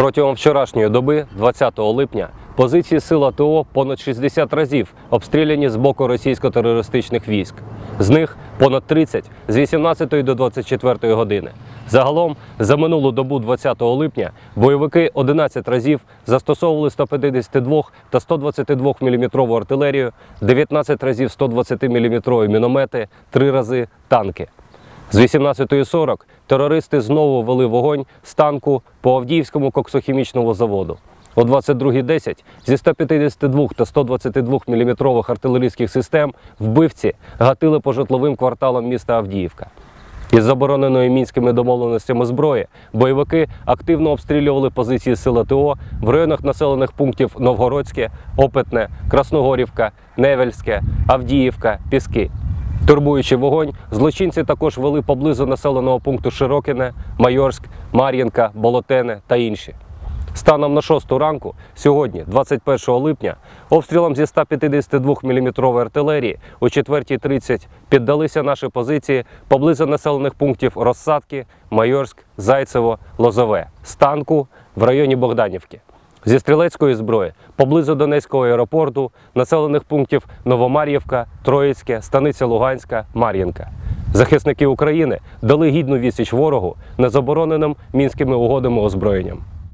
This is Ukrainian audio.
Протягом вчорашньої доби, 20 липня, позиції сил АТО понад 60 разів обстріляні з боку російсько-терористичних військ. З них понад 30 з 18 до 24 години. Загалом за минулу добу 20 липня бойовики 11 разів застосовували 152 та 122 мм артилерію, 19 разів 120 мм міномети, 3 рази танки. З 18.40 терористи знову вели вогонь з танку по Авдіївському коксохімічному заводу. О 22.10 зі 152 та 122 мм артилерійських систем вбивці гатили по житловим кварталам міста Авдіївка. Із забороненої мінськими домовленостями зброї бойовики активно обстрілювали позиції сил АТО в районах населених пунктів Новгородське, Опитне, Красногорівка, Невельське, Авдіївка, Піски. Турбуючи вогонь, злочинці також вели поблизу населеного пункту Широкине, Майорськ, Мар'їнка, Болотене та інші. Станом на 6 ранку, сьогодні, 21 липня, обстрілам зі 152 мм артилерії о 4.30 піддалися наші позиції поблизу населених пунктів Розсадки, Майорськ, Зайцево, Лозове, Станку в районі Богданівки. Зі стрілецької зброї поблизу Донецького аеропорту, населених пунктів Новомар'ївка, Троїцьке, Станиця Луганська, Мар'їнка. Захисники України дали гідну відсіч ворогу незабороненим мінськими угодами озброєнням.